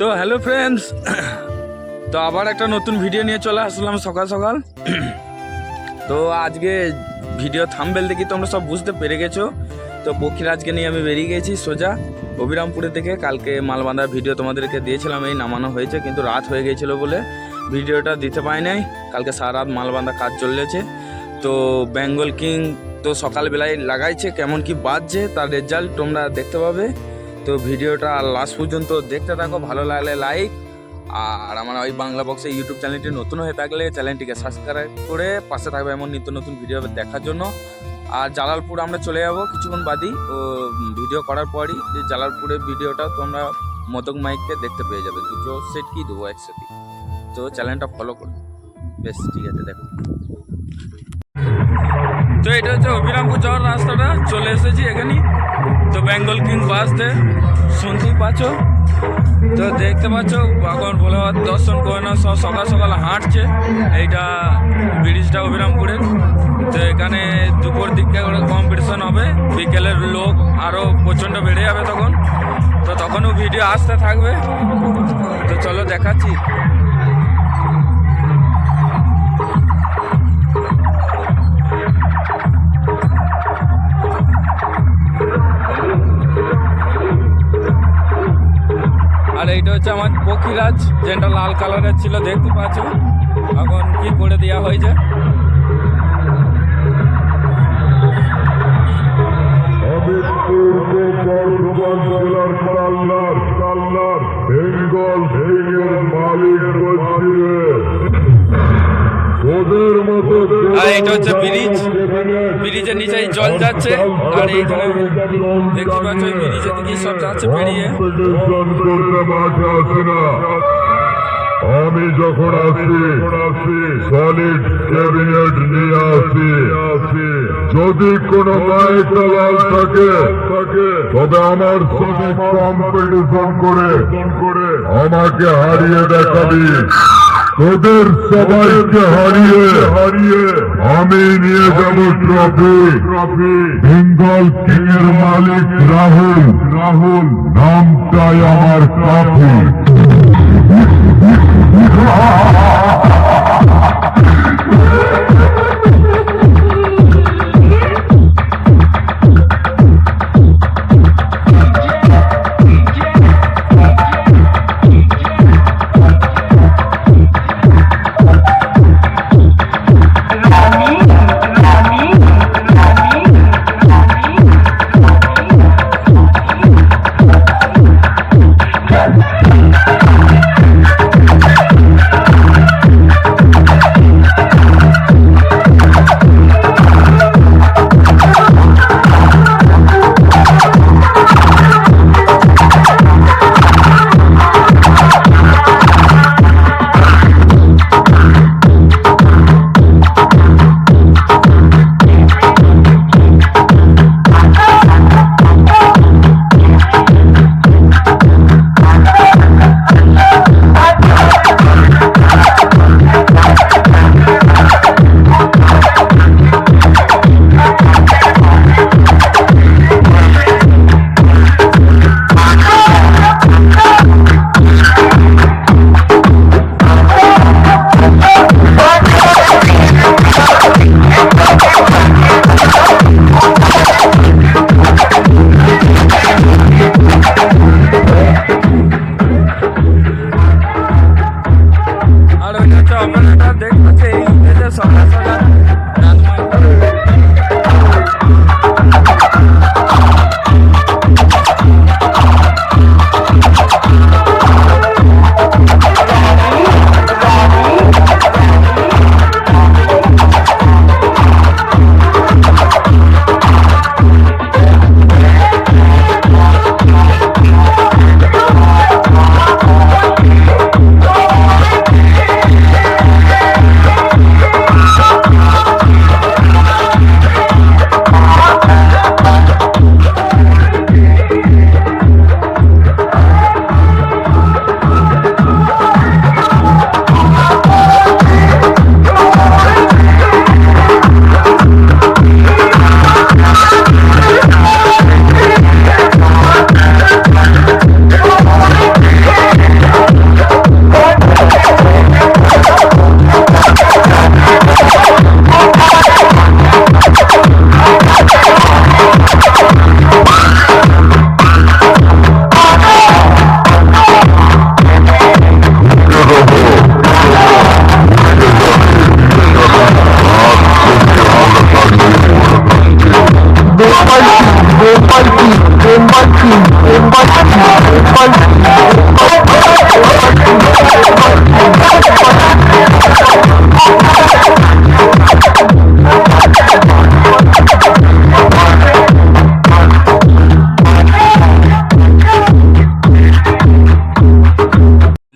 তো hello friends তো আবার একটা নতুন ভিডিও নিয়ে চলে আসলাম সকাল সকাল। তো আজকে ভিডিও থাম্বেল দেখি তোমরা সব বুঝতে পেরে গেছো। তো পক্ষীরাজকে নিয়ে আমি বেরিয়ে গেছি সোজা অবিরামপুরে থেকে কালকে মালবান্ধার ভিডিও তোমাদেরকে দিয়েছিলাম, এই নামানো হয়েছে, কিন্তু রাত হয়ে গিয়েছিল বলে ভিডিওটা দিতে পাই নাই। কালকে সারা রাত মালবান্ধা কাজ চলেছে তো বেঙ্গল কিং তো সকালবেলায় লাগাইছে, কেমন কি বাজছে, তার রেজাল্ট তোমরা দেখতে পাবে। তো ভিডিওটা লাস্ট পর্যন্ত দেখতে থাকো, ভালো লাগলে লাইক আর আমার ওই বাংলা বক্সে ইউটিউব চ্যানেলটি নতুন হয়ে থাকলে চ্যানেলটিকে সাবস্ক্রাইব করে পাশে থাকবে এমন নিত্য নতুন ভিডিও দেখার জন্য। আর জালালপুর আমরা চলে যাব কিছুক্ষণ বাদই। ও ভিডিও করার পরই যে জালালপুরের ভিডিওটা তোমরা মদক মাইককে দেখতে পেয়ে যাবে। দুটো সেট কি? দেবো একসাথে। তো চ্যানেলটা ফলো করো। বেশ, ঠিক আছে, দেখো। তো এটা হচ্ছে অভিরামপুর যাওয়ার রাস্তাটা। চলে এসেছি এখানে তো বেঙ্গল কিং বাস দে শুনতেই পাচ্ছ? তো দেখতে পাচ্ছ এখন বলে দর্শন করে না, সব সকাল সকাল হাঁটছে। এইটা ব্রিজটা অবিরামপুরের তো এখানে দুপুর দিকে কম্পিটিশন হবে। বিকেলের লোক আরও প্রচণ্ড বেড়ে যাবে তখন। তো তখনও ভিডিও আসতে থাকবে। তো চলো দেখাচ্ছি। পক্ষীরাজ যেটা লাল কালারের ছিল দেখতে পাচ্ছ। এখন কি করে দেওয়া হয়েছে? আর এটা হচ্ছে ব্রিজ। ব্রিজের নিচে জল যাচ্ছে। আর এইখানে দেখতে পাচ্ছ সব যাচ্ছে পেরিয়ে। আমি যখন আসি সলিড ক্যাবিনেট নিয়ে আসি যদি কোনো মায়ের লাল থাকে, তবে আমার সাথে কম্পিটিশন করে আমাকে হারিয়ে দেখাবি। তোদের সবাইকে হারিয়ে হারিয়ে আমি নিয়ে যাব ট্রফি। বেঙ্গল কিং মালিক রাহুল। রাহুল নামটাই আমার কাফি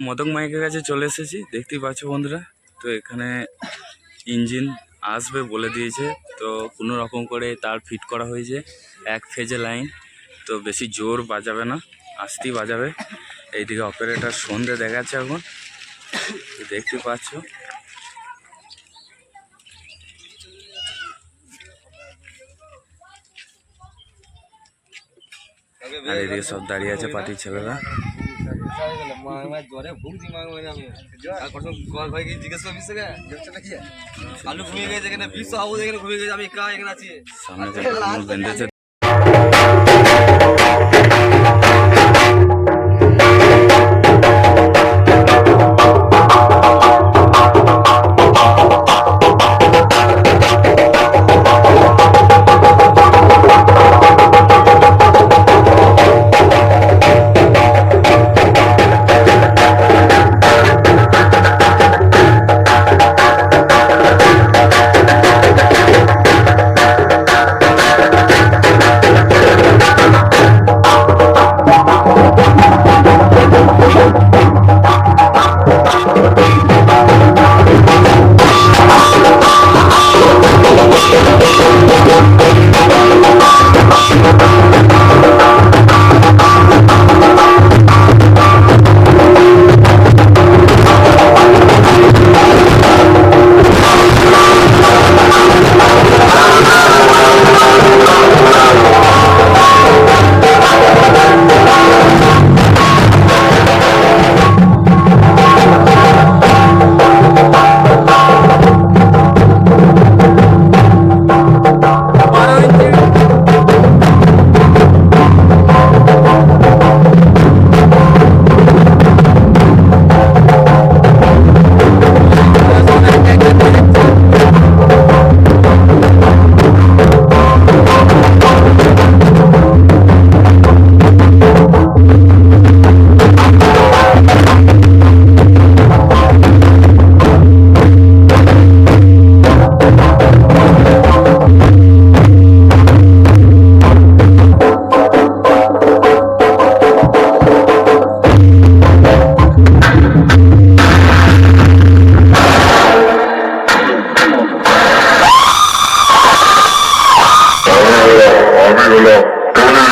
মদক মাইকের কাছে চলে এসেছি, দেখতেই পাচ্ছ বন্ধুরা, তো এখানে ইঞ্জিন আসবে বলে দিয়েছে, তো কোনো রকম করে তার ফিট করা হয়েছে, এক ফেজে লাইন। তো বেশি জোর বাজাবে না আস্তেই বাজাবে। এইদিকে অপারেটার সন্ধে দেখাচ্ছে এখন। দেখতে পাচ্ছ। আর এদিকে সব দাঁড়িয়ে আছে পার্টির ছেলেরা। সামনে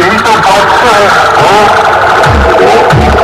일단 박수 어? 어?